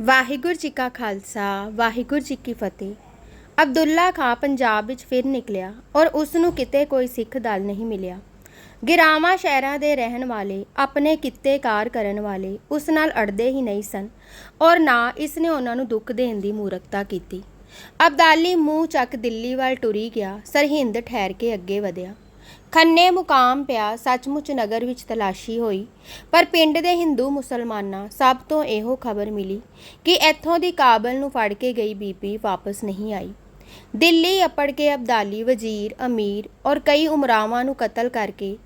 ਵਾਹਿਗੁਰੂ ਜੀ ਕਾ ਖਾਲਸਾ, ਵਾਹਿਗੁਰੂ ਜੀ ਕੀ ਫਤਿਹ। ਅਬਦੁੱਲਾ ਖਾਂ ਪੰਜਾਬ ਵਿੱਚ ਫਿਰ ਨਿਕਲਿਆ ਔਰ ਉਸ ਨੂੰ ਕਿਤੇ ਕੋਈ ਸਿੱਖ ਦਲ ਨਹੀਂ ਮਿਲਿਆ। ਗਿਰਾਵਾਂ ਸ਼ਹਿਰਾਂ ਦੇ ਰਹਿਣ ਵਾਲੇ, ਆਪਣੇ ਕਿੱਤੇ ਕਾਰ ਕਰਨ ਵਾਲੇ ਉਸ ਨਾਲ ਅੜਦੇ ਹੀ ਨਹੀਂ ਸਨ ਔਰ ਨਾ ਇਸ ਨੇ ਉਹਨਾਂ ਨੂੰ ਦੁੱਖ ਦੇਣ ਦੀ ਮੂਰਖਤਾ ਕੀਤੀ। ਅਬਦਾਲੀ ਮੂੰਹ ਚੱਕ ਦਿੱਲੀ ਵੱਲ ਟੁਰੀ ਗਿਆ, ਸਰਹਿੰਦ ਠਹਿਰ ਕੇ ਅੱਗੇ ਵਧਿਆ। ਖੰਨੇ ਮੁਕਾਮ ਪਿਆ ਸੱਚਮੁੱਚ ਨਗਰ ਵਿੱਚ ਤਲਾਸ਼ੀ ਹੋਈ। ਪਰ ਪਿੰਡ ਦੇ ਹਿੰਦੂ ਮੁਸਲਮਾਨਾਂ ਸਭ ਤੋਂ ਇਹੋ ਖਬਰ ਮਿਲੀ ਕਿ ਇੱਥੋਂ ਦੀ ਕਾਬਲ ਨੂੰ ਫੜ ਕੇ ਗਈ ਬੀਬੀ ਵਾਪਸ ਨਹੀਂ ਆਈ। ਦਿੱਲੀ ਅਪੜ ਕੇ ਅਬਦਾਲੀ ਵਜ਼ੀਰ, ਅਮੀਰ ਔਰ ਕਈ ਉਮਰਾਵਾਂ ਨੂੰ ਕਤਲ ਕਰਕੇ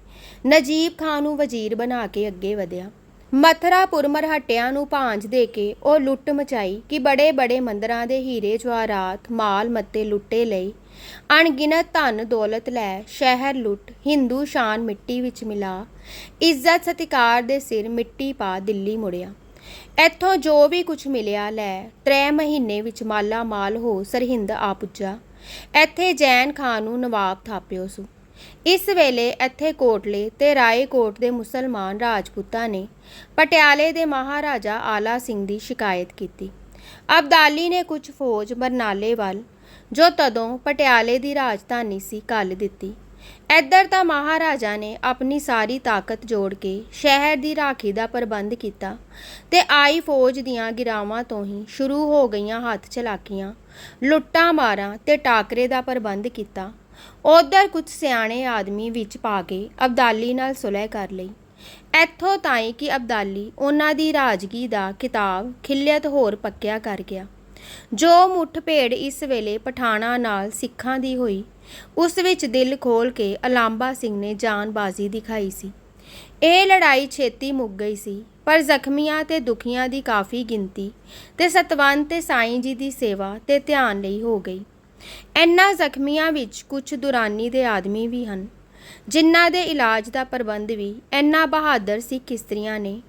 ਨਜੀਬ ਖਾਨ ਨੂੰ ਵਜ਼ੀਰ ਬਣਾ ਕੇ ਅੱਗੇ ਵਧਿਆ। ਮਥਰਾਪੁਰ ਮਰਹਟਿਆਂ ਨੂੰ ਭਾਂਜ ਦੇ ਕੇ ਉਹ ਲੁੱਟ ਮਚਾਈ ਕਿ ਬੜੇ ਬੜੇ ਮੰਦਰਾਂ ਦੇ ਹੀਰੇ ਜਵਾਹਰਾਤ ਮਾਲ ਮੱਤੇ ਲੁੱਟੇ ਲਈ ਅਣਗਿਣਤ ਧਨ ਦੌਲਤ ਲੈ ਸ਼ਹਿਰ ਲੁੱਟ, ਹਿੰਦੂ ਸ਼ਾਨ ਮਿੱਟੀ ਵਿੱਚ ਮਿਲਾ, ਇੱਜ਼ਤ ਸਤਿਕਾਰ ਦੇ ਸਿਰ ਮਿੱਟੀ ਪਾ ਦਿੱਲੀ ਮੁੜਿਆ। ਇੱਥੋਂ ਜੋ ਵੀ ਕੁਝ ਮਿਲਿਆ ਲੈ, ਤਰੇ ਮਹੀਨੇ ਵਿੱਚ ਮਾਲਾ ਮਾਲ ਹੋ ਸਰਹਿੰਦ ਆ ਪੁੱਜਾ। ਇੱਥੇ ਜੈਨ ਖਾਨ ਨੂੰ ਨਵਾਬ ਥਾਪਿਓ ਸੂ। ਇਸ ਵੇਲੇ ਇੱਥੇ ਕੋਟਲੇ ਤੇ ਰਾਏਕੋਟ ਦੇ ਮੁਸਲਮਾਨ ਰਾਜਪੂਤਾਂ ਨੇ ਪਟਿਆਲੇ ਦੇ ਮਹਾਰਾਜਾ ਆਲਾ ਸਿੰਘ ਦੀ ਸ਼ਿਕਾਇਤ ਕੀਤੀ। ਅਬਦਾਲੀ ਨੇ ਕੁਝ ਫੌਜ ਬਰਨਾਲੇ ਵੱਲ ਜੋ ਤਦੋਂ ਪਟਿਆਲੇ ਦੀ ਰਾਜਧਾਨੀ ਸੀ ਕੱਲ ਦਿੱਤੀ। ਇੱਧਰ ਤਾਂ ਮਹਾਰਾਜਾ ਨੇ ਆਪਣੀ ਸਾਰੀ ਤਾਕਤ ਜੋੜ ਕੇ ਸ਼ਹਿਰ ਦੀ ਰਾਖੀ ਦਾ ਪ੍ਰਬੰਧ ਕੀਤਾ ਤੇ ਆਈ ਫੌਜ ਦੀਆਂ ਗਿਰਾਵਾਂ ਤੋਂ ਹੀ ਸ਼ੁਰੂ ਹੋ ਗਈਆਂ ਹੱਥ ਚਲਾਕੀਆਂ, ਲੁੱਟਾਂ ਮਾਰਾਂ ਤੇ ਟਾਕਰੇ ਦਾ ਪ੍ਰਬੰਧ ਕੀਤਾ। ਉਧਰ ਕੁਝ ਸਿਆਣੇ ਆਦਮੀ ਵਿੱਚ ਪਾ ਕੇ ਅਬਦਾਲੀ ਨਾਲ ਸੁਲਹਿ ਕਰ ਲਈ। ਇੱਥੋਂ ਤਾਈਂ ਕਿ ਅਬਦਾਲੀ ਉਹਨਾਂ ਦੀ ਰਾਜਗੀ ਦਾ ਖਿਤਾਬ ਖਿੱਲਿਅਤ ਹੋਰ ਪੱਕਿਆ ਕਰ ਗਿਆ। ਜੋ ਮੁੱਠ ਭੇੜ ਇਸ ਵੇਲੇ ਪਠਾਣਾ ਨਾਲ ਸਿੱਖਾਂ ਦੀ ਹੋਈ, ਉਸ ਵਿੱਚ ਦਿਲ ਖੋਲ ਕੇ ਅਲਾਂਬਾ ਸਿੰਘ ਨੇ ਜਾਨਬਾਜ਼ੀ ਦਿਖਾਈ ਸੀ। ਇਹ ਲੜਾਈ ਛੇਤੀ ਮੁੱਕ ਗਈ ਸੀ, ਪਰ ਜ਼ਖਮੀਆਂ ਤੇ ਦੁਖੀਆਂ ਦੀ ਕਾਫੀ ਗਿਣਤੀ ਤੇ ਸਤਵੰਤ ਤੇ ਸਾਈਂ ਜੀ ਦੀ ਸੇਵਾ ਤੇ ਧਿਆਨ ਲਈ ਹੋ ਗਈ। ਇਨ੍ਹਾਂ ਜ਼ਖਮੀਆਂ ਵਿੱਚ ਕੁਝ ਦੁਰਾਨੀ ਦੇ ਆਦਮੀ ਵੀ ਹਨ। ਜਿਨ੍ਹਾਂ ਦੇ ਇਲਾਜ ਦਾ ਪ੍ਰਬੰਧ ਵੀ ਇੰਨਾ ਬਹਾਦਰ ਸਿੱਖ ਇਸਤਰੀਆਂ ਨੇ,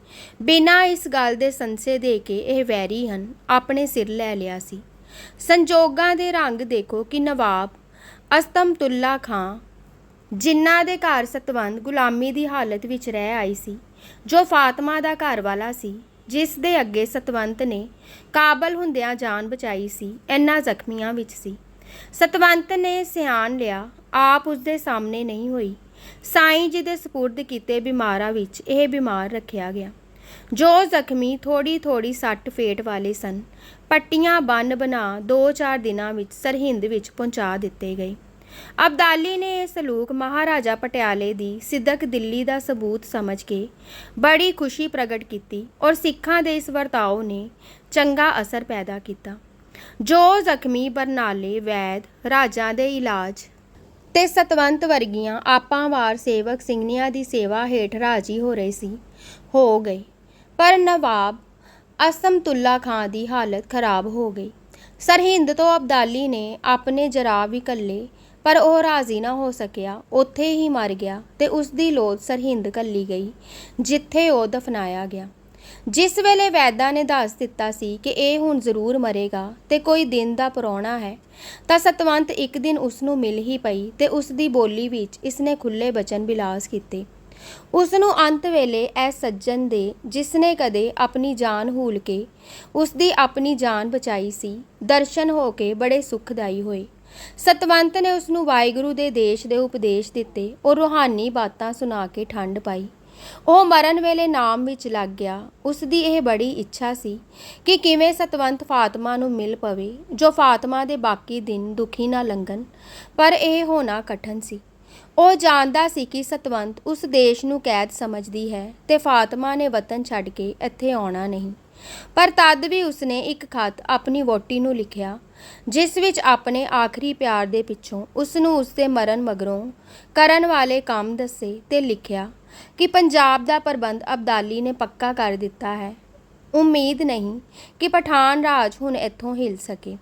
ਬਿਨਾਂ ਇਸ ਗੱਲ ਦੇ ਸੰਸੇ ਦੇ ਕੇ ਇਹ ਵੈਰੀ ਹਨ, ਆਪਣੇ ਸਿਰ ਲੈ ਲਿਆ ਸੀ। ਸੰਜੋਗਾਂ ਦੇ ਰੰਗ ਦੇਖੋ ਕਿ ਨਵਾਬ ਅਸਤਮਤੁੱਲਾ ਖਾਂ, ਜਿਨ੍ਹਾਂ ਦੇ ਘਰ ਸਤਵੰਦ ਗੁਲਾਮੀ ਦੀ ਹਾਲਤ ਵਿੱਚ ਰਹਿ ਆਈ ਸੀ, ਜੋ ਫਾਤਮਾ ਦਾ ਘਰ ਵਾਲਾ ਸੀ, ਜਿਸ ਦੇ ਅੱਗੇ ਸਤਵੰਤ ਨੇ ਕਾਬਲ ਹੁੰਦਿਆਂ ਜਾਨ ਬਚਾਈ ਸੀ, ਇੰਨਾ ਜ਼ਖਮੀਆਂ ਵਿੱਚ ਸੀ। ਸਤਵੰਤ ਨੇ ਸਿਆਣ ਲਿਆ, ਆਪ ਉਸ ਦੇ ਸਾਹਮਣੇ ਨਹੀਂ ਹੋਈ। ਸਾਈਂ ਜੀ ਦੇ ਸਪੁਰਦ ਕੀਤੇ ਬਿਮਾਰਾਂ ਵਿੱਚ ਇਹ ਬਿਮਾਰ ਰੱਖਿਆ ਗਿਆ। ਜੋ ਜ਼ਖਮੀ ਥੋੜੀ ਥੋੜੀ ਸੱਟ ਫੇਟ ਵਾਲੇ ਸਨ, ਪੱਟੀਆਂ ਬੰਨ ਬਣਾ 2-4 ਦਿਨਾਂ ਵਿੱਚ ਸਰਹਿੰਦ ਵਿੱਚ ਪਹੁੰਚਾ ਦਿੱਤੇ ਗਏ। ਅਬਦਾਲੀ ਨੇ ਇਹ ਸਲੂਕ ਮਹਾਰਾਜਾ ਪਟਿਆਲੇ ਦੀ ਸਿੱਧਕ ਦਿੱਲੀ ਦਾ ਸਬੂਤ ਸਮਝ ਕੇ ਬੜੀ ਖੁਸ਼ੀ ਪ੍ਰਗਟ ਕੀਤੀ ਔਰ ਸਿੱਖਾਂ ਦੇ ਇਸ ਵਰਤਾਓ ਨੇ ਚੰਗਾ ਅਸਰ ਪੈਦਾ ਕੀਤਾ। ਜੋ ਜ਼ਖਮੀ ਬਰਨਾਲੇ ਵੈਦ ਰਾਜਾਂ ਦੇ ਇਲਾਜ। ਤੇ ਸਤਵੰਤ ਵਰਗੀਆਂ ਆਪਾਂ ਵਾਰ ਸੇਵਕ ਸਿੰਘਨੀਆਂ ਦੀ ਸੇਵਾ ਹੇਠ ਰਾਜੀ ਹੋ ਰਹੇ ਸੀ, ਹੋ ਗਏ। ਪਰ ਨਵਾਬ ਅਸਮਤੁੱਲਾ ਖਾਂ ਦੀ ਹਾਲਤ ਖਰਾਬ ਹੋ ਗਈ। ਸਰਹਿੰਦ ਤੋਂ ਅਬਦਾਲੀ ਨੇ ਆਪਣੇ ਜਰਾ ਵੀ ਕੱਲੇ, ਪਰ ਉਹ ਰਾਜ਼ੀ ਨਾ ਹੋ ਸਕਿਆ, ਉੱਥੇ ਹੀ ਮਰ ਗਿਆ ਤੇ ਉਸ ਦੀ ਲੋਥ ਸਰਹਿੰਦ ਕੱਲੀ ਗਈ, ਜਿੱਥੇ ਉਹ ਦਫਨਾਇਆ ਗਿਆ। ਜਿਸ ਵੇਲੇ ਵੈਦਾ ਨੇ ਦੱਸ ਦਿੱਤਾ ਸੀ ਕਿ ਇਹ ਹੁਣ ਜ਼ਰੂਰ ਮਰੇਗਾ ਤੇ ਕੋਈ ਦਿਨ ਦਾ ਪਰੌਣਾ ਹੈ, ਤਾਂ ਸਤਵੰਤ ਇੱਕ ਦਿਨ ਉਸ ਨੂੰ ਮਿਲ ਹੀ ਪਈ ਤੇ ਉਸ ਦੀ ਬੋਲੀ ਵਿੱਚ ਇਸਨੇ ਖੁੱਲੇ ਬਚਨ ਬਿਲਾਸ ਕੀਤੇ। ਉਸ ਨੂੰ ਅੰਤ ਵੇਲੇ ਐ ਸੱਜਣ ਦੇ ਜਿਸ ਨੇ ਕਦੇ ਆਪਣੀ ਜਾਨ ਹੂਲ ਕੇ ਉਸ ਦੀ ਆਪਣੀ ਜਾਨ ਬਚਾਈ ਸੀ, ਦਰਸ਼ਨ ਹੋ ਕੇ ਬੜੇ ਸੁਖਦਾਈ ਹੋਏ। ਸਤਵੰਤ ਨੇ ਉਸ ਨੂੰ ਵਾਹਿਗੁਰੂ ਦੇ ਦੇਸ਼ ਦੇ ਉਪਦੇਸ਼ ਦਿੱਤੇ ਔਰ ਰੂਹਾਨੀ ਬਾਤਾਂ ਸੁਣਾ ਕੇ ਠੰਡ ਪਾਈ। ਉਹ ਮਰਨ ਵੇਲੇ ਨਾਮ ਵਿੱਚ ਲੱਗ ਗਿਆ। ਉਸ ਦੀ ਇਹ ਬੜੀ ਇੱਛਾ ਸੀ ਕਿ ਕਿਵੇਂ ਸਤਵੰਤ ਫਾਤਮਾ ਨੂੰ ਮਿਲ ਪਵੇ, ਜੋ ਫਾਤਮਾ ਦੇ ਬਾਕੀ ਦਿਨ ਦੁਖੀ ਨਾ ਲੰਘਣ, ਪਰ ਇਹ ਹੋਣਾ ਕਠਨ ਸੀ। ਉਹ ਜਾਣਦਾ ਸੀ ਕਿ ਸਤਵੰਤ ਉਸ ਦੇਸ਼ ਨੂੰ ਕੈਦ ਸਮਝਦੀ ਹੈ ਤੇ ਫਾਤਮਾ ਨੇ ਵਤਨ ਛੱਡ ਕੇ ਇੱਥੇ ਆਉਣਾ ਨਹੀਂ। ਪਰ ਤਦ ਵੀ ਉਸਨੇ ਇੱਕ ਖਤ ਆਪਣੀ ਵੋਟੀ ਨੂੰ ਲਿਖਿਆ, ਜਿਸ ਵਿੱਚ ਆਪਣੇ ਆਖਰੀ ਪਿਆਰ ਦੇ ਪਿੱਛੋਂ ਉਸ ਨੂੰ ਉਸ ਦੇ ਮਰਨ ਮਗਰੋਂ ਕਰਨ ਵਾਲੇ ਕੰਮ ਦੱਸੇ ਤੇ ਲਿਖਿਆ ਕਿ ਪੰਜਾਬ ਦਾ ਪ੍ਰਬੰਧ ਅਬਦਾਲੀ ਨੇ ਪੱਕਾ ਕਰ ਦਿੱਤਾ ਹੈ। ਉਮੀਦ ਨਹੀਂ ਕਿ ਪਠਾਨ ਰਾਜ ਹੁਣ ਇੱਥੋਂ ਹਿਲ ਸਕੇ।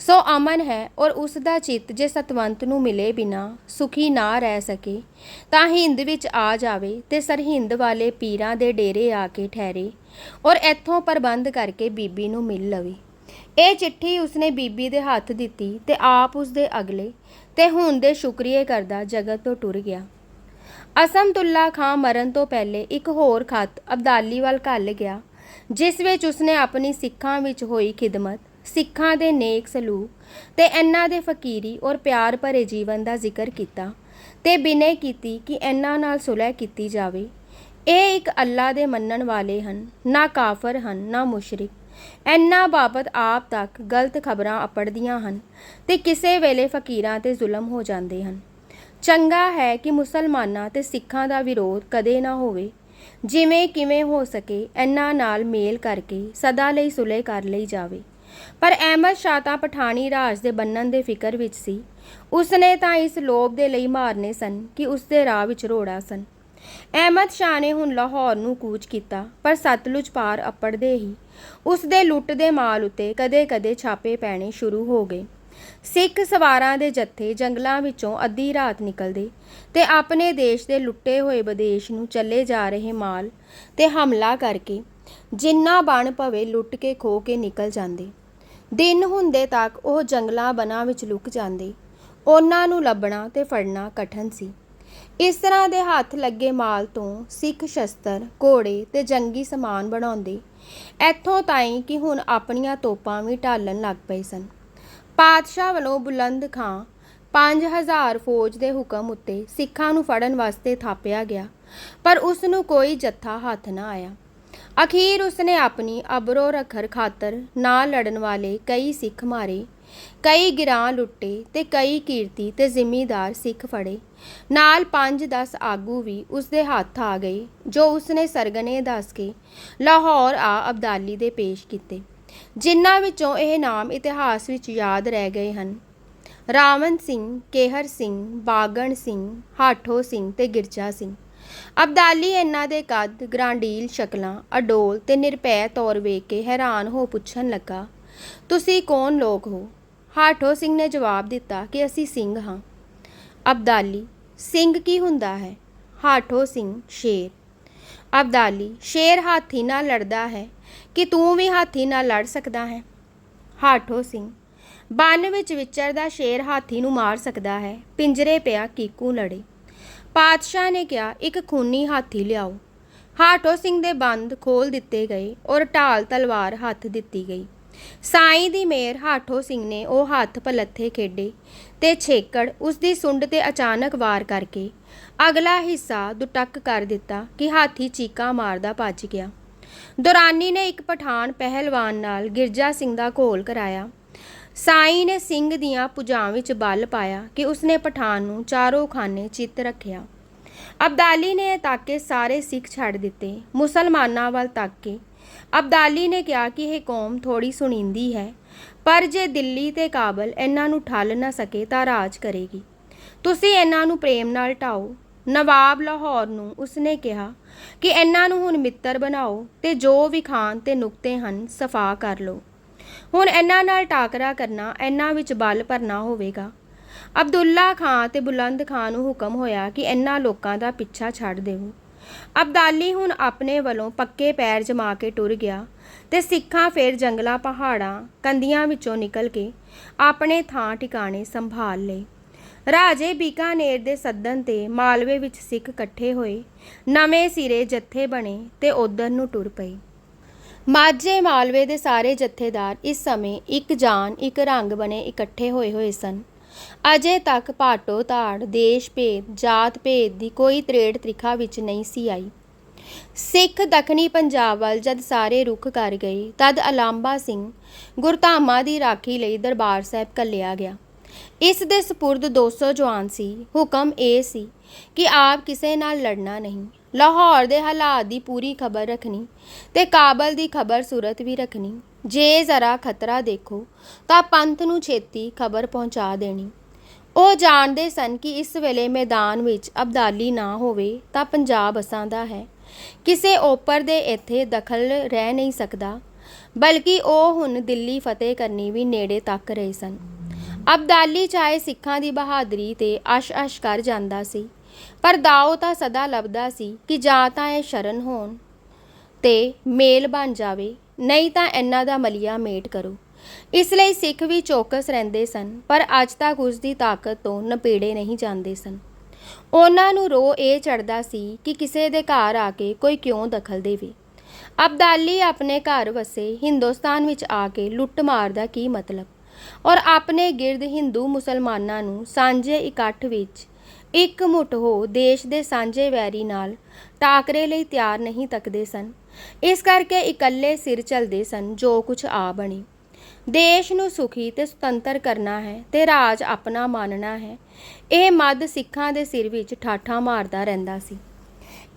ਸੋ ਅਮਨ ਹੈ ਔਰ ਉਸ ਦਾ ਚਿੱਤ ਜੇ ਸਤਵੰਤ ਨੂੰ ਮਿਲੇ ਬਿਨਾ ਸੁਖੀ ਨਾ ਰਹਿ ਸਕੇ, ਤਾਂ ਹਿੰਦ ਵਿੱਚ ਆ ਜਾਵੇ ਤੇ ਸਰਹਿੰਦ ਵਾਲੇ ਪੀਰਾਂ ਦੇ ਡੇਰੇ ਆ ਕੇ ਠਹਿਰੇ ਔਰ ਇੱਥੋਂ ਪ੍ਰਬੰਧ ਕਰਕੇ ਬੀਬੀ ਨੂੰ ਮਿਲ ਲਵੇ। ਇਹ ਚਿੱਠੀ ਉਸਨੇ ਬੀਬੀ ਦੇ ਹੱਥ ਦਿੱਤੀ ਤੇ ਆਪ ਉਸ ਦੇ ਅਗਲੇ ਤੇ ਹੁਣ ਦੇ ਸ਼ੁਕਰੀਏ ਕਰਦਾ ਜਗਤ ਤੋਂ ਟੁਰ ਗਿਆ। ਅਸਮਤੁੱਲਾ ਖਾਂ ਮਰਨ ਤੋਂ ਪਹਿਲੇ ਇੱਕ ਹੋਰ ਖਤ ਅਬਦਾਲੀ ਵੱਲ ਘੱਲ ਗਿਆ, ਜਿਸ ਵਿੱਚ ਉਸਨੇ ਆਪਣੀ ਸਿੱਖਾਂ ਵਿੱਚ ਹੋਈ ਖਿਦਮਤ, ਸਿੱਖਾਂ ਦੇ ਨੇਕ ਸਲੂਕ ਤੇ ਇਹਨਾਂ ਦੇ ਫਕੀਰੀ ਔਰ ਪਿਆਰ ਭਰੇ ਜੀਵਨ ਦਾ ਜ਼ਿਕਰ ਕੀਤਾ ਤੇ ਬਿਨੈ ਕੀਤੀ ਕਿ ਇਹਨਾਂ ਨਾਲ ਸੁਲਹ ਕੀਤੀ ਜਾਵੇ। ਇਹ ਇੱਕ ਅੱਲਾ ਦੇ ਮੰਨਣ ਵਾਲੇ ਹਨ, ਨਾ ਕਾਫਰ ਹਨ, ਨਾ ਮੁਸ਼ਰਿਕ। ਇਹਨਾਂ ਬਾਬਤ ਆਪ ਤੱਕ ਗਲਤ ਖਬਰਾਂ ਅਪੜਦੀਆਂ ਹਨ ਤੇ ਕਿਸੇ ਵੇਲੇ ਫਕੀਰਾਂ ਤੇ ਜ਼ੁਲਮ ਹੋ ਜਾਂਦੇ ਹਨ। ਚੰਗਾ ਹੈ ਕਿ ਮੁਸਲਮਾਨਾਂ ਤੇ ਸਿੱਖਾਂ ਦਾ ਵਿਰੋਧ ਕਦੇ ਨਾ ਹੋਵੇ। ਜਿਵੇਂ ਕਿਵੇਂ ਹੋ ਸਕੇ ਇਹਨਾਂ ਨਾਲ ਮੇਲ ਕਰਕੇ ਸਦਾ ਲਈ ਸੁਲਹ ਕਰ ਲਈ ਜਾਵੇ। ਪਰ ਅਹਿਮਦ ਸ਼ਾਹ ਤਾਂ ਪਠਾਣੀ ਰਾਜ ਦੇ ਬੰਨਣ ਦੇ ਫਿਕਰ ਵਿੱਚ ਸੀ। ਉਸਨੇ ਤਾਂ ਇਸ ਲੋਭ ਦੇ ਲਈ ਮਾਰਨੇ ਸਨ ਕਿ ਉਸਦੇ ਰਾਹ ਵਿੱਚ ਰੋੜਾ ਸਨ। ਅਹਿਮਦ ਸ਼ਾਹ ਨੇ ਹੁਣ ਲਾਹੌਰ ਨੂੰ ਕੂਚ ਕੀਤਾ, ਪਰ ਸਤਲੁਜ ਪਾਰ ਅੱਪੜਦੇ ਹੀ ਉਸ ਦੇ ਲੁੱਟ ਦੇ ਮਾਲ ਉਤੇ ਕਦੇ-ਕਦੇ ਛਾਪੇ ਪੈਣੇ ਸ਼ੁਰੂ ਹੋ ਗਏ। ਸਿੱਖ ਸਵਾਰਾਂ ਦੇ ਜੱਥੇ ਜੰਗਲਾਂ ਵਿੱਚੋਂ ਅੱਧੀ ਰਾਤ ਨਿਕਲਦੇ ਤੇ ਆਪਣੇ ਦੇਸ਼ ਦੇ ਲੁੱਟੇ ਹੋਏ ਵਿਦੇਸ਼ ਨੂੰ ਚੱਲੇ ਜਾ ਰਹੇ ਮਾਲ ਤੇ ਹਮਲਾ ਕਰਕੇ ਜਿੰਨਾ ਬਣ ਪਵੇ ਲੁੱਟ ਕੇ ਖੋ ਕੇ ਨਿਕਲ ਜਾਂਦੇ। ਦਿਨ ਹੁੰਦੇ ਤੱਕ ਉਹ ਜੰਗਲਾਂ ਬਨਾਂ ਵਿੱਚ ਲੁਕ ਜਾਂਦੇ। ਉਹਨਾਂ ਨੂੰ ਲੱਭਣਾ ਤੇ ਫੜਨਾ ਕਠਨ ਸੀ। ਇਸ ਤਰ੍ਹਾਂ ਦੇ ਹੱਥ ਲੱਗੇ ਮਾਲ ਤੋਂ ਸਿੱਖ ਸ਼ਸਤਰ, ਘੋੜੇ ਤੇ ਜੰਗੀ ਸਮਾਨ ਬਣਾਉਂਦੇ। ਇੱਥੋਂ ਤਾਈਂ ਕਿ ਹੁਣ ਆਪਣੀਆਂ ਤੋਪਾਂ ਵੀ ਢਾਲਣ ਲੱਗ ਪਏ ਸਨ। ਪਾਤਸ਼ਾਹ ਵੱਲੋਂ ਬੁਲੰਦ ਖਾਂ 5000 ਫੌਜ ਦੇ ਹੁਕਮ ਉੱਤੇ ਸਿੱਖਾਂ ਨੂੰ ਫੜਨ ਵਾਸਤੇ ਥਾਪਿਆ ਗਿਆ, ਪਰ ਉਸ ਨੂੰ ਕੋਈ ਜੱਥਾ ਹੱਥ ਨਾ ਆਇਆ। ਅਖੀਰ ਉਸਨੇ ਆਪਣੀ ਅਬਰੋ ਰਖਰ ਖਾਤਰ ਨਾ ਲੜਨ ਵਾਲੇ ਕਈ ਸਿੱਖ ਮਾਰੇ, ਕਈ ਗਿਰਾਂ ਲੁੱਟੇ ਤੇ ਕਈ ਕੀਰਤੀ ਤੇ ਜ਼ਿਮੀਦਾਰ ਸਿੱਖ ਫੜੇ। ਨਾਲ 5-10 ਆਗੂ ਵੀ ਉਸਦੇ ਹੱਥ ਆ ਗਏ, ਜੋ ਉਸਨੇ ਸਰਗਨੇ ਦੱਸ ਕੇ ਲਾਹੌਰ ਆ ਅਬਦਾਲੀ ਦੇ ਪੇਸ਼ ਕੀਤੇ। ਜਿਨ੍ਹਾਂ ਵਿੱਚੋਂ ਇਹ ਨਾਮ ਇਤਿਹਾਸ ਵਿੱਚ ਯਾਦ ਰਹਿ ਗਏ ਹਨ। ਰਾਵਨ ਸਿੰਘ, ਕੇਹਰ ਸਿੰਘ, ਬਾਗਣ ਸਿੰਘ, ਹਾਠੋ ਸਿੰਘ ਤੇ ਗਿਰਜਾ ਸਿੰਘ। ਅਬਦਾਲੀ ਇਹਨਾਂ ਦੇ ਕੱਦ, ਗ੍ਰਾਂਡੀਲ ਸ਼ਕਲਾਂ, ਅਡੋਲ ਤੇ ਨਿਰਪੈ ਤੌਰ ਵੇਖ ਕੇ ਹੈਰਾਨ ਹੋ ਪੁੱਛਣ ਲੱਗਾ, ਤੁਸੀਂ ਕੌਣ ਲੋਕ ਹੋ? ਹਾਠੋ ਸਿੰਘ ਨੇ ਜਵਾਬ ਦਿੱਤਾ ਕਿ ਅਸੀਂ ਸਿੰਘ ਹਾਂ। ਅਬਦਾਲੀ, ਸਿੰਘ ਕੀ ਹੁੰਦਾ ਹੈ? ਹਾਠੋ ਸਿੰਘ, ਸ਼ੇਰ। ਅਬਦਾਲੀ, ਸ਼ੇਰ ਹਾਥੀ ਨਾਲ ਲੜਦਾ ਹੈ। ਕਿ ਤੂੰ ਵੀ ਹਾਥੀ ਨਾਲ ਲੜ ਸਕਦਾ ਹੈ। ਹਾਠੋ ਸਿੰਘ, ਬਨ ਵਿੱਚ ਵਿਚਰਦਾ ਸ਼ੇਰ ਹਾਥੀ ਨੂੰ ਮਾਰ ਸਕਦਾ ਹੈ। ਪਿੰਜਰੇ ਪਿਆ ਕੀਕੂ ਲੜੇ। ਪਾਤਸ਼ਾਹ ਨੇ ਕਿਹਾ, ਇੱਕ ਖੂਨੀ ਹਾਥੀ ਲਿਆਓ। ਹਾਟੋ ਸਿੰਘ ਦੇ ਬੰਦ ਖੋਲ ਦਿੱਤੇ ਗਏ ਔਰ ਢਾਲ ਤਲਵਾਰ ਹੱਥ ਦਿੱਤੀ ਗਈ। ਸਾਈਂ ਦੀ ਮੇਰ ਹਾਠੋ ਸਿੰਘ ਨੇ ਉਹ ਹੱਥ ਪਲੱਥੇ ਖੇਡੇ ਤੇ ਛੇਕੜ ਉਸ ਦੀ ਸੁੰਡ ਤੇ ਅਚਾਨਕ ਵਾਰ ਕਰਕੇ ਅਗਲਾ ਹਿੱਸਾ ਦੁਟੱਕ ਕਰ ਦਿੱਤਾ ਕਿ ਹਾਥੀ ਚੀਕਾਂ ਮਾਰਦਾ ਭੱਜ ਗਿਆ। ਦੁਰਾਨੀ ਨੇ ਇੱਕ ਪਠਾਨ ਪਹਿਲਵਾਨ ਨਾਲ ਗਿਰਜਾ ਸਿੰਘ ਦਾ ਘੋਲ ਕਰਾਇਆ। ਸਾਈ ਨੇ ਸਿੰਘ ਦੀਆਂ ਪੁਜਾਂ ਵਿੱਚ ਬਲ ਪਾਇਆ ਕਿ ਉਸਨੇ ਪਠਾਨ ਨੂੰ ਚਾਰੋਂ ਖਾਨੇ ਚਿੱਤ ਰੱਖਿਆ। ਅਬਦਾਲੀ ਨੇ ਇਹ ਤਾਕੇ ਸਾਰੇ ਸਿੱਖ ਛੱਡ ਦਿੱਤੇ, ਮੁਸਲਮਾਨਾਂ ਵੱਲ ਤੱਕ। ਅਬਦਾਲੀ ਨੇ ਕਿਹਾ ਕਿ ਇਹ ਕੌਮ ਥੋੜੀ ਸੁਣੀਂਦੀ ਹੈ, ਪਰ ਜੇ ਦਿੱਲੀ ਤੇ ਕਾਬਲ ਇਹਨਾਂ ਨੂੰ ਠੱਲ ਨਾ ਸਕੇ ਤਾਂ ਰਾਜ ਕਰੇਗੀ। ਤੁਸੀਂ ਇਹਨਾਂ ਨੂੰ ਪ੍ਰੇਮ ਨਾਲ ਢਾਓ। ਨਵਾਬ ਲਾਹੌਰ ਨੂੰ ਉਸਨੇ ਕਿਹਾ ਕਿ ਇਹਨਾਂ ਨੂੰ ਹੁਣ ਮਿੱਤਰ ਬਣਾਓ ਤੇ ਜੋ ਵੀ ਖਾਨ ਤੇ ਨੁਕਤੇ ਹਨ, ਸਫਾ ਕਰ ਲਓ। ਹੁਣ ਇਹਨਾਂ ਨਾਲ ਟਾਕਰਾ ਕਰਨਾ, ਇਹਨਾਂ ਵਿੱਚ ਬਲ ਭਰਨਾ ਹੋਵੇਗਾ। ਅਬਦੁੱਲਾ ਖਾਂ ਤੇ ਬੁਲੰਦ ਖਾਂ ਨੂੰ ਹੁਕਮ ਹੋਇਆ ਕਿ ਇਹਨਾਂ ਲੋਕਾਂ ਦਾ ਪਿੱਛਾ ਛੱਡ ਦੇਵੋ। ਅਬਦਾਲੀ ਹੁਣ ਆਪਣੇ ਵੱਲੋਂ ਪੱਕੇ ਪੈਰ ਜਮਾ ਕੇ ਟੁਰ ਗਿਆ ਤੇ ਸਿੱਖਾਂ ਫੇਰ ਜੰਗਲਾਂ, ਪਹਾੜਾਂ ਕੰਦੀਆਂ ਵਿੱਚੋਂ ਨਿਕਲ ਕੇ ਆਪਣੇ ਥਾਂ ਟਿਕਾਣੇ ਸੰਭਾਲ ਲਏ। ਰਾਜੇ ਬੀਕਾਨੇਰ ਦੇ ਸੱਦਨ ਤੇ ਮਾਲਵੇ ਵਿੱਚ ਸਿੱਖ ਇਕੱਠੇ ਹੋਏ। ਨਵੇਂ ਸਿਰੇ ਜੱਥੇ ਬਣੇ ਤੇ ਉਧਰ ਨੂੰ ਟੁਰ ਪਏ। ਮਾਝੇ ਮਾਲਵੇ ਦੇ ਸਾਰੇ ਜਥੇਦਾਰ ਇਸ ਸਮੇਂ ਇੱਕ ਜਾਨ, ਇੱਕ ਰੰਗ ਬਣੇ ਇਕੱਠੇ ਹੋਏ ਹੋਏ ਸਨ। ਅਜੇ ਤੱਕ ਪਾਟੋ ਧਾੜ, ਦੇਸ਼ ਭੇਦ, ਜਾਤ ਭੇਦ ਦੀ ਕੋਈ ਤਰੇੜ ਤ੍ਰਿਖਾ ਵਿੱਚ ਨਹੀਂ ਸੀ ਆਈ। ਸਿੱਖ ਦੱਖਣੀ ਪੰਜਾਬ ਵੱਲ ਜਦ ਸਾਰੇ ਰੁਖ ਕਰ ਗਏ, ਤਦ ਅਲਾਂਬਾ ਸਿੰਘ ਗੁਰਧਾਮਾਂ ਦੀ ਰਾਖੀ ਲਈ ਦਰਬਾਰ ਸਾਹਿਬ ਕੱਲਿਆ ਗਿਆ। ਇਸ ਦੇ ਸਪੁਰਦ 200 ਜਵਾਨ ਸੀ। ਹੁਕਮ ਇਹ ਸੀ ਕਿ ਆਪ ਕਿਸੇ ਨਾਲ ਲੜਨਾ ਨਹੀਂ। ਲਾਹੌਰ ਦੇ ਹਾਲਾਤ ਦੀ ਪੂਰੀ ਖਬਰ ਰੱਖਣੀ ਤੇ ਕਾਬਲ ਦੀ ਖਬਰ ਸੂਰਤ ਵੀ ਰੱਖਣੀ। ਜੇ ਜ਼ਰਾ ਖਤਰਾ ਦੇਖੋ ਤਾਂ ਪੰਥ ਨੂੰ ਛੇਤੀ ਖਬਰ ਪਹੁੰਚਾ ਦੇਣੀ। ਉਹ ਜਾਣਦੇ ਸਨ ਕਿ ਇਸ ਵੇਲੇ ਮੈਦਾਨ ਵਿੱਚ ਅਬਦਾਲੀ ਨਾ ਹੋਵੇ ਤਾਂ ਪੰਜਾਬ ਅਸਾਂ ਦਾ ਹੈ। ਕਿਸੇ ਓਪਰ ਦੇ ਇੱਥੇ ਦਖਲ ਰਹਿ ਨਹੀਂ ਸਕਦਾ, ਬਲਕਿ ਉਹ ਹੁਣ ਦਿੱਲੀ ਫਤਿਹ ਕਰਨੀ ਵੀ ਨੇੜੇ ਤੱਕ ਰਹੇ ਸਨ। ਅਬਦਾਲੀ ਚਾਹੇ ਸਿੱਖਾਂ ਦੀ ਬਹਾਦਰੀ ਤੇ ਅਸ਼-ਅਸ਼ ਕਰ ਜਾਂਦਾ ਸੀ। ਪਰ ਦਾਓ ਤਾਂ ਸਦਾ ਲੱਭਦਾ ਸੀ ਕਿ ਜਾਂ ਤਾਂ ਇਹ ਸ਼ਰਨ ਹੋਣ ਤੇ ਮੇਲ ਬਣ ਜਾਵੇ, ਨਹੀਂ ਤਾਂ ਇਹਨਾਂ ਦਾ ਮਲੀਆ ਮੇਟ ਕਰੋ। ਇਸ ਲਈ ਸਿੱਖ ਵੀ ਚੌਕਸ ਰਹਿੰਦੇ ਸਨ, ਪਰ ਅੱਜ ਤੱਕ ਉਸ ਦੀ ਤਾਕਤ ਤੋਂ ਨਪੇੜੇ ਨਹੀਂ ਜਾਂਦੇ ਸਨ। ਉਹਨਾਂ ਨੂੰ ਰੋ ਇਹ ਚੜਦਾ ਸੀ ਕਿ ਕਿਸੇ ਦੇ ਘਰ ਆ ਕੇ ਕੋਈ ਕਿਉਂ ਦਖਲ ਦੇਵੇ। ਅਬਦਾਲੀ ਆਪਣੇ ਘਰ ਵਸੇ ਹਿੰਦੁਸਤਾਨ ਵਿੱਚ ਆ ਕੇ ਲੁੱਟ ਮਾਰ ਦਾ ਕੀ ਮਤਲਬ? ਔਰ ਆਪਣੇ ਗਿਰਦ ਹਿੰਦੂ ਮੁਸਲਮਾਨਾਂ ਨੂੰ ਸਾਂਝੇ ਇਕੱਠ ਵਿੱਚ ਇੱਕ ਮੁੱਠ ਹੋ ਦੇਸ਼ ਦੇ ਸਾਂਝੇ ਵੈਰੀ ਨਾਲ ਟਾਕਰੇ ਲਈ ਤਿਆਰ ਨਹੀਂ ਤੱਕਦੇ ਸਨ। ਇਸ ਕਰਕੇ ਇਕੱਲੇ ਸਿਰ ਚੱਲਦੇ ਸਨ ਜੋ ਕੁਝ ਆ ਬਣੀ। ਦੇਸ਼ ਨੂੰ ਸੁਖੀ ਤੇ ਸੁਤੰਤਰ ਕਰਨਾ ਹੈ ਤੇ ਰਾਜ ਆਪਣਾ ਮਾਨਣਾ ਹੈ। ਇਹ ਮੱਧ ਸਿੱਖਾਂ ਦੇ ਸਿਰ ਵਿੱਚ ਠਾਠਾ ਮਾਰਦਾ ਰਹਿੰਦਾ ਸੀ।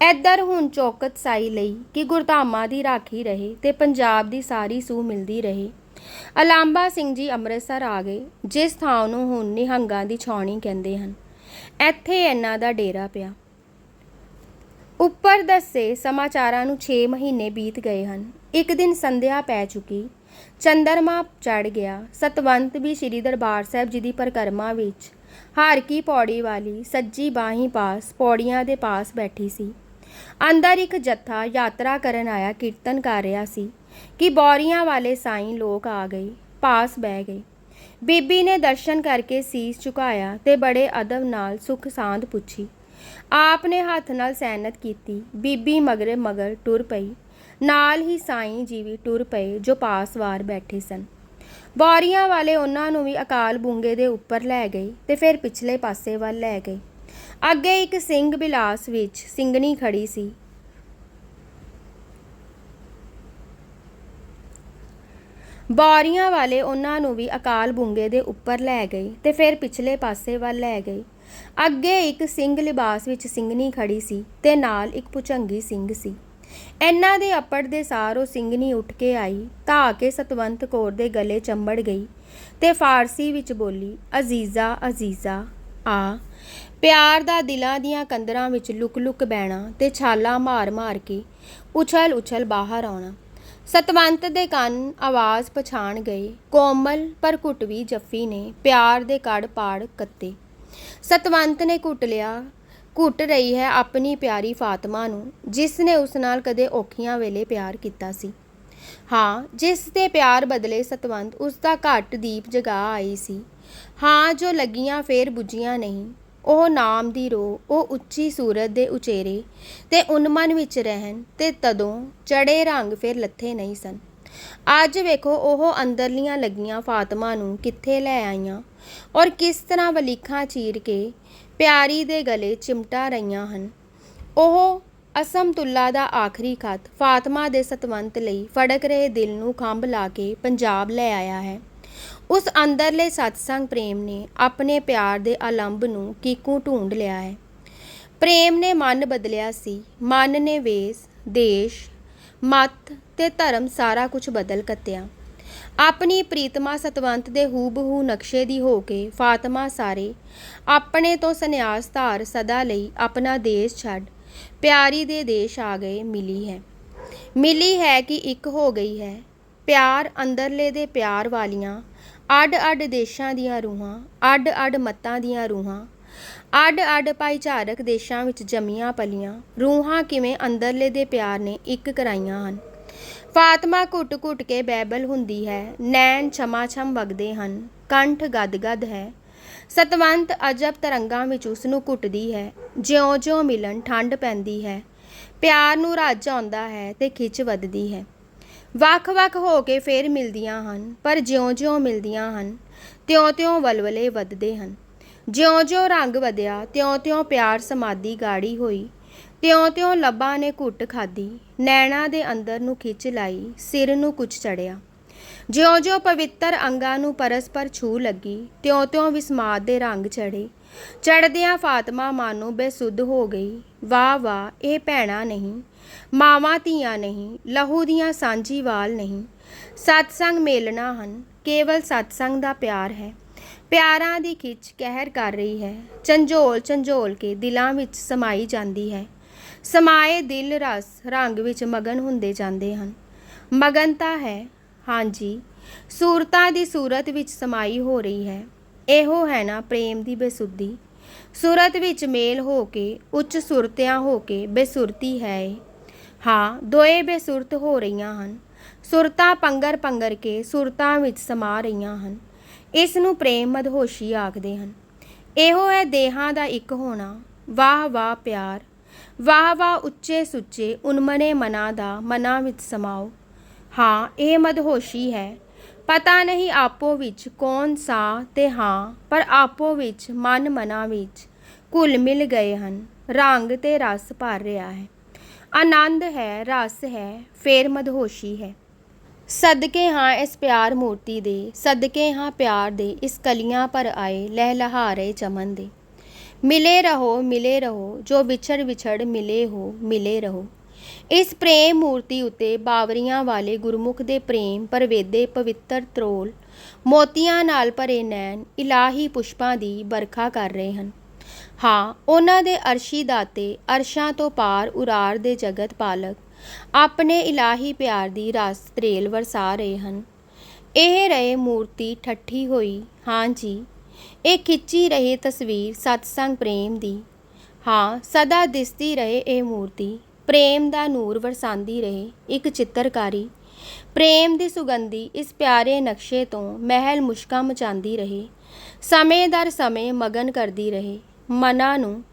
ਇੱਧਰ ਹੁਣ ਚੌਕਤ ਸਾਈ ਲਈ ਕਿ ਗੁਰਧਾਮਾਂ ਦੀ ਰਾਖੀ ਰਹੇ ਤੇ ਪੰਜਾਬ ਦੀ ਸਾਰੀ ਸੂ ਮਿਲਦੀ ਰਹੇ। ਅਲਾਂਬਾ ਸਿੰਘ ਜੀ ਅੰਮ੍ਰਿਤਸਰ ਆ ਗਏ, ਜਿਸ ਥਾਂ ਨੂੰ ਹੁਣ ਨਿਹੰਗਾਂ ਦੀ ਛਾਉਣੀ ਕਹਿੰਦੇ ਹਨ। ਇੱਥੇ ਇਹਨਾਂ ਦਾ ਡੇਰਾ ਪਿਆ। ਉੱਪਰ ਦੱਸੇ ਸਮਾਚਾਰਾਂ ਨੂੰ 6 ਮਹੀਨੇ ਬੀਤ ਗਏ ਹਨ। ਇੱਕ ਦਿਨ ਸੰਧਿਆ ਪੈ ਚੁੱਕੀ। ਚੰਦਰਮਾ ਚੜ ਗਿਆ। ਸਤਵੰਤ ਵੀ ਸ੍ਰੀ ਦਰਬਾਰ ਸਾਹਿਬ ਜੀ ਦੀ ਪਰਕਰਮਾ ਵਿੱਚ। ਹਾਰ ਕੀ ਪੌੜੀ ਵਾਲੀ ਸੱਜੀ ਬਾਹੀਂ ਪਾਸ ਪੌੜੀਆਂ ਦੇ ਪਾਸ ਬੈਠੀ ਸੀ। ਅੰਦਰ ਇੱਕ ਜੱਥਾ ਯਾਤਰਾ ਕਰਨ ਆਇਆ ਕੀਰਤਨ ਕਰ ਰਿਹਾ ਸੀ। ਕਿ ਬੌਰੀਆਂ ਵਾਲੇ ਸਾਈਂ ਲੋਕ ਆ ਗਏ, ਪਾਸ ਬਹਿ ਗਏ। ਬੀਬੀ ਨੇ ਦਰਸ਼ਨ ਕਰਕੇ ਸੀਸ ਝੁਕਾਇਆ ਤੇ ਬੜੇ ਅਦਬ ਨਾਲ ਸੁਖ ਸਾਂਦ ਪੁੱਛੀ। ਆਪ ਨੇ ਹੱਥ ਨਾਲ ਸੈਨਤ ਕੀਤੀ। ਬੀਬੀ ਮਗਰੇ ਮਗਰ ਟੁਰ ਪਈ। ਨਾਲ ਹੀ ਸਾਈਂ ਜੀ ਵੀ ਟੁਰ ਪਏ ਜੋ ਪਾਸਵਾਰ ਬੈਠੇ ਸਨ। ਬੌਰੀਆਂ ਵਾਲੇ ਉਹਨਾਂ ਨੂੰ ਵੀ ਅਕਾਲ ਬੁੰਗੇ ਦੇ ਉੱਪਰ ਲੈ ਗਏ ਤੇ ਫਿਰ ਪਿਛਲੇ ਪਾਸੇ ਵੱਲ ਲੈ ਗਏ। ਅੱਗੇ ਇੱਕ ਸਿੰਘ ਬਿਲਾਸ ਵਿੱਚ ਸਿੰਘਣੀ ਖੜੀ ਸੀ। ਬੌਰੀਆਂ ਵਾਲੇ ਉਹਨਾਂ ਨੂੰ ਵੀ ਅਕਾਲ ਬੁੰਗੇ ਦੇ ਉੱਪਰ ਲੈ ਗਏ ਤੇ ਫਿਰ ਪਿਛਲੇ ਪਾਸੇ ਵੱਲ ਲੈ ਗਏ ਅੱਗੇ ਇੱਕ ਸਿੰਘ ਲਿਬਾਸ ਵਿੱਚ ਸਿੰਘਣੀ ਖੜੀ ਸੀ ਤੇ ਨਾਲ ਇੱਕ ਪੁਚੰਗੀ ਸਿੰਘ ਸੀ। ਇਹਨਾਂ ਦੇ ਅੱਪੜ ਦੇ ਸਾਰ ਉਹ ਸਿੰਘਣੀ ਉੱਠ ਕੇ ਆਈ ਧਾ ਕੇ ਸਤਵੰਤ ਕੌਰ ਦੇ ਗਲੇ ਚੰਬੜ ਗਈ ਤੇ ਫਾਰਸੀ ਵਿੱਚ ਬੋਲੀ, ਅਜ਼ੀਜ਼ਾ ਅਜ਼ੀਜ਼ਾ, ਆ। ਪਿਆਰ ਦਾ ਦਿਲਾਂ ਦੀਆਂ ਕੰਦਰਾਂ ਵਿੱਚ ਲੁਕ-ਲੁਕ ਬਹਿਣਾ ਤੇ ਛਾਲਾ ਮਾਰ-ਮਾਰ ਕੇ ਉਛਲ-ਉਛਲ ਬਾਹਰ ਆਉਣਾ। ਸਤਵੰਤ ਦੇ ਕੰਨ ਆਵਾਜ਼ ਪਛਾਣ ਗਏ। ਕੋਮਲ ਪਰ ਘੁਟਵੀ ਜੱਫੀ ਨੇ ਪਿਆਰ ਦੇ ਕੜ ਪਾੜ ਕੱਤੇ। ਸਤਵੰਤ ਨੇ ਘੁੱਟ ਲਿਆ। ਘੁੱਟ ਰਹੀ ਹੈ ਆਪਣੀ ਪਿਆਰੀ ਫਾਤਮਾ ਨੂੰ, ਜਿਸ ਨੇ ਉਸ ਨਾਲ ਕਦੇ ਔਖੀਆਂ ਵੇਲੇ ਪਿਆਰ ਕੀਤਾ ਸੀ। ਹਾਂ, ਜਿਸ ਦੇ ਪਿਆਰ ਬਦਲੇ ਸਤਵੰਤ ਉਸ ਦਾ ਘੱਟ ਦੀਪ ਜਗਾ ਆਈ ਸੀ। ਹਾਂ, ਜੋ ਲੱਗੀਆਂ ਫੇਰ ਬੁਝੀਆਂ ਨਹੀਂ ਉਹ ਨਾਮ ਦੀ ਰੋ, ਉਹ ਉੱਚੀ ਸੂਰਤ ਦੇ ਉਚੇਰੇ ਤੇ ਉਨਮਨ ਵਿੱਚ ਰਹਿਣ ਤੇ ਤਦੋਂ ਚੜੇ ਰੰਗ ਫਿਰ ਲੱਥੇ ਨਹੀਂ ਸਨ। ਅੱਜ ਵੇਖੋ ਉਹ ਅੰਦਰਲੀਆਂ ਲੱਗੀਆਂ ਫਾਤਮਾ ਨੂੰ ਕਿੱਥੇ ਲੈ ਆਈਆਂ ਔਰ ਕਿਸ ਤਰ੍ਹਾਂ ਵਲੀਖਾਂ ਚੀਰ ਕੇ ਪਿਆਰੀ ਦੇ ਗਲੇ ਚਿਮਟਾ ਰਹੀਆਂ ਹਨ। ਉਹ ਅਸਮਤੁੱਲਾ ਦਾ ਆਖਰੀ ਖਤ ਫਾਤਮਾ ਦੇ ਸਤਵੰਤ ਲਈ ਫੜਕ ਰਹੇ ਦਿਲ ਨੂੰ ਖੰਭ ਲਾ ਕੇ ਪੰਜਾਬ ਲੈ ਆਇਆ ਹੈ। ਉਸ ਅੰਦਰਲੇ ਸਤਸੰਗ ਪ੍ਰੇਮ ਨੇ ਆਪਣੇ ਪਿਆਰ ਦੇ ਆਲੰਬ ਨੂੰ ਕੀਕੂ ਢੂੰਡ ਲਿਆ ਹੈ। ਪ੍ਰੇਮ ਨੇ ਮਨ ਬਦਲਿਆ ਸੀ। ਮਨ ਨੇ ਵੇਸ, ਦੇਸ਼, ਮਤ ਤੇ ਧਰਮ ਸਾਰਾ ਕੁਝ ਬਦਲ ਕੱਤਿਆ। ਆਪਣੀ ਪ੍ਰੀਤਮਾ ਸਤਵੰਤ ਦੇ ਹੂਬਹੂ ਨਕਸ਼ੇ ਦੀ ਹੋ ਕੇ ਫਾਤਮਾ ਸਾਰੇ, ਆਪਣੇ ਤੋਂ ਸੰਨਿਆਸ ਧਾਰ ਸਦਾ ਲਈ ਆਪਣਾ ਦੇਸ਼ ਛੱਡ ਪਿਆਰੀ ਦੇ ਦੇਸ਼ ਆ ਗਏ ਮਿਲੀ ਹੈ। ਮਿਲੀ ਹੈ ਕਿ ਇੱਕ ਹੋ ਗਈ ਹੈ। ਪਿਆਰ ਅੰਦਰਲੇ ਦੇ ਪਿਆਰ ਵਾਲੀਆਂ ਅੱਡ-ਅੱਡ ਦੇਸ਼ਾਂ ਦੀਆਂ ਰੂਹਾਂ, ਅੱਡ-ਅੱਡ ਮਤਾਂ ਦੀਆਂ ਰੂਹਾਂ, ਅੱਡ-ਅੱਡ ਭਾਈਚਾਰਕ ਦੇਸ਼ਾਂ ਵਿੱਚ ਜੰਮੀਆਂ ਪਲੀਆਂ ਰੂਹਾਂ ਕਿਵੇਂ ਅੰਦਰਲੇ ਦੇ ਪਿਆਰ ਨੇ ਇੱਕ ਕਰਾਈਆਂ ਹਨ। ਫਾਤਮਾ ਘੁੱਟ-ਘੁੱਟ ਕੇ ਬੈਬਲ ਹੁੰਦੀ ਹੈ, ਨੈਣ ਛਮਾ-ਛਮ ਵਗਦੇ ਹਨ, ਕੰਠ ਗਦ ਹੈ। ਸਤਵੰਤ ਅਜਬ ਤਰੰਗਾਂ ਵਿੱਚ ਉਸ ਨੂੰ ਘੁੱਟਦੀ ਹੈ, ਜਿਉਂ-ਜਿਉਂ ਮਿਲਣ ਠੰਡ ਪੈਂਦੀ ਹੈ। ਪਿਆਰ ਨੂੰ ਰੱਜ ਆਉਂਦਾ ਹੈ ਤੇ ਖਿੱਚ ਵੱਧਦੀ ਹੈ। ਵੱਖ-ਵੱਖ ਹੋ ਕੇ ਫੇਰ ਮਿਲਦੀਆਂ ਹਨ, ਪਰ ਜਿਉਂ-ਜਿਉਂ ਮਿਲਦੀਆਂ ਹਨ, ਤਿਉਂ-ਤਿਉਂ ਵਲਵਲੇ ਵੱਧਦੇ ਹਨ। ਜਿਉਂ-ਜਿਉਂ ਰੰਗ ਵਧਿਆ, ਤਿਉਂ-ਤਿਉਂ ਪਿਆਰ ਸਮਾਦੀ ਗਾੜੀ ਹੋਈ। ਤਿਉਂ-ਤਿਉਂ ਲੱਭਾਂ ਨੇ ਘੁੱਟ ਖਾਦੀ ਨੈਣਾ ਦੇ ਅੰਦਰ ਨੂੰ ਖਿੱਚ ਲਾਈ, ਸਿਰ ਨੂੰ ਕੁਛ ਚੜਿਆ। ਜਿਉਂ-ਜਿਉਂ ਪਵਿੱਤਰ ਅੰਗਾਂ ਨੂੰ ਪਰਸਪਰ ਛੂ ਲੱਗੀ, ਤਿਉਂ-ਤਿਉਂ ਵਿਸਮਾਦ ਦੇ ਰੰਗ ਚੜੇ ਚੜਦਿਆਂ ਫਾਤਮਾ ਮਾਨੋ ਬੇਸੁੱਧ ਹੋ ਗਈ ਵਾਹ ਵਾਹ ਇਹ ਭੈਣਾ ਨਹੀਂ। ਮਾਵਾਂ ਧੀਆਂ ਨਹੀਂ, ਲਹੂ ਦੀਆਂ ਸਾਂਝੀ ਵਾਲ ਨਹੀਂ। ਸਤਸੰਗ ਮੇਲਣਾ ਹਨ, ਕੇਵਲ ਸਤਸੰਗ ਦਾ ਪਿਆਰ ਹੈ। ਪਿਆਰਾਂ ਦੀ ਖਿੱਚ ਕਹਿਰ ਕਰ ਰਹੀ ਹੈ। ਝੰਜੋਲ ਝੰਜੋਲ ਕੇ ਦਿਲਾਂ ਵਿੱਚ ਸਮਾਈ ਜਾਂਦੀ ਹੈ। ਸਮਾਏ ਦਿਲ ਰਸ, ਰੰਗ ਵਿੱਚ ਮਗਨ ਹੁੰਦੇ ਜਾਂਦੇ ਹਨ। ਮਗਨਤਾ ਹੈ ਹਾਂਜੀ ਸੂਰਤਾਂ ਦੀ ਸੂਰਤ ਵਿੱਚ ਸਮਾਈ ਹੋ ਰਹੀ ਹੈ। ਇਹੋ ਹੈ ਨਾ ਪ੍ਰੇਮ ਦੀ ਬੇਸੁੱਧੀ। ਸੂਰਤ ਵਿੱਚ ਮੇਲ ਹੋ ਕੇ, ਉੱਚ ਸੁਰਤਿਆਂ ਹੋ ਕੇ ਬੇਸੁਰਤੀ ਹੈ ਹਾਂ, ਦੋਏ ਬੇਸੁਰਤ ਹੋ ਰਹੀਆਂ ਹਨ। ਸੁਰਤਾਂ ਪੰਗਰ ਪੰਗਰ ਕੇ ਸੁਰਤਾਂ ਵਿੱਚ ਸਮਾ ਰਹੀਆਂ ਹਨ। ਇਸ ਨੂੰ ਪ੍ਰੇਮ ਮਦਹੋਸ਼ੀ ਆਖਦੇ ਹਨ। ਇਹੋ ਹੈ ਦੇਹਾਂ ਦਾ ਇੱਕ ਹੋਣਾ, ਵਾਹ ਵਾਹ ਪਿਆਰ। ਵਾਹ ਵਾਹ ਉੱਚੇ ਸੁੱਚੇ ਉਨਮਨੇ ਮਨਾਂ ਦਾ ਮਨਾਂ ਵਿੱਚ ਸਮਾਓ। ਹਾਂ, ਇਹ ਮਦਹੋਸ਼ੀ ਹੈ। ਪਤਾ ਨਹੀਂ ਆਪੋ ਵਿੱਚ ਕੌਣ ਸਾ ਤੇ ਹਾਂ, ਪਰ ਆਪੋ ਵਿੱਚ ਮਨ ਮਨਾਂ ਵਿੱਚ ਘੁਲ ਮਿਲ ਗਏ ਹਨ। ਰੰਗ ਤੇ ਰਸ ਭਰ ਰਿਹਾ ਹੈ। ਆਨੰਦ ਹੈ, ਰਸ ਹੈ, ਫੇਰ ਮਦਹੋਸ਼ੀ ਹੈ। ਸਦਕੇ ਹਾਂ ਇਸ ਪਿਆਰ ਮੂਰਤੀ ਦੇ, ਸਦਕੇ ਹਾਂ ਪਿਆਰ ਦੇ, ਇਸ ਕਲੀਆਂ ਪਰ ਆਏ, ਲਹਿ ਲਹਾਰੇ ਚਮਨ ਦੇ। ਮਿਲੇ ਰਹੋ ਮਿਲੇ ਰਹੋ, ਜੋ ਵਿਛੜ ਵਿਛੜ ਮਿਲੇ ਹੋ, ਮਿਲੇ ਰਹੋ। ਇਸ ਪ੍ਰੇਮ ਮੂਰਤੀ ਉਤੇ ਬਾਵਰੀਆਂ ਵਾਲੇ ਗੁਰਮੁਖ ਦੇ ਪ੍ਰੇਮ, ਪਰਵੇਦੇ ਪਵਿੱਤਰ ਤਰੋਲ, ਮੋਤੀਆਂ ਨਾਲ ਭਰੇ ਨੈਣ, ਇਲਾਹੀ ਪੁਸ਼ਪਾਂ ਦੀ ਵਰਖਾ ਕਰ ਰਹੇ ਹਨ। ਹਾਂ, ਉਹਨਾਂ ਦੇ ਅਰਸ਼ੀ ਦਾਤੇ ਅਰਸ਼ਾਂ ਤੋਂ ਪਾਰ ਉਰਾਰ ਦੇ ਜਗਤ ਪਾਲਕ ਆਪਣੇ ਇਲਾਹੀ ਪਿਆਰ ਦੀ ਰਸ ਤਰੇਲ ਵਰਸਾ ਰਹੇ ਹਨ। ਇਹ ਰਹੇ ਮੂਰਤੀ ਠੱਠੀ ਹੋਈ। ਹਾਂ ਜੀ, ਇਹ ਖਿੱਚੀ ਰਹੇ ਤਸਵੀਰ ਸਤਸੰਗ ਪ੍ਰੇਮ ਦੀ। ਹਾਂ, ਸਦਾ ਦਿਸਦੀ ਰਹੇ ਇਹ ਮੂਰਤੀ। ਪ੍ਰੇਮ ਦਾ ਨੂਰ ਵਰਸਾਂਦੀ ਰਹੇ ਇੱਕ ਚਿੱਤਰਕਾਰੀ। ਪ੍ਰੇਮ ਦੀ ਸੁਗੰਧੀ ਇਸ ਪਿਆਰੇ ਨਕਸ਼ੇ ਤੋਂ ਮਹਿਲ ਮੁਸ਼ਕਾਂ ਮਚਾਉਂਦੀ ਰਹੇ। ਸਮੇਂ ਦਰ ਸਮੇਂ ਮਗਨ ਕਰਦੀ ਰਹੇ। ਮਨਾਂ ਨੂੰ,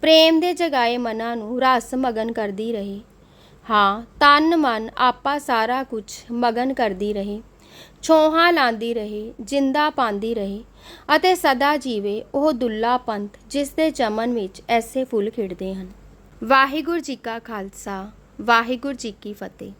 ਪ੍ਰੇਮ ਦੇ ਜਗਾਏ ਮਨਾਂ ਨੂੰ ਰਸ ਮਗਨ ਕਰਦੀ ਰਹੇ। ਹਾਂ, ਤਨ ਮਨ ਆਪਾ ਸਾਰਾ ਕੁਝ ਮਗਨ ਕਰਦੀ ਰਹੇ। ਛੋਹਾਂ ਲਾਂਦੀ ਰਹੇ, ਜਿੰਦਾ ਪਾਉਂਦੀ ਰਹੇ ਅਤੇ ਸਦਾ ਜੀਵੇ ਉਹ ਦੁੱਲਾ ਪੰਥ ਜਿਸ ਦੇ ਚਮਨ ਵਿੱਚ ਐਸੇ ਫੁੱਲ ਖਿੜਦੇ ਹਨ। ਵਾਹਿਗੁਰੂ ਜੀ ਕਾ ਖਾਲਸਾ, ਵਾਹਿਗੁਰੂ ਜੀ ਕੀ ਫਤਿਹ।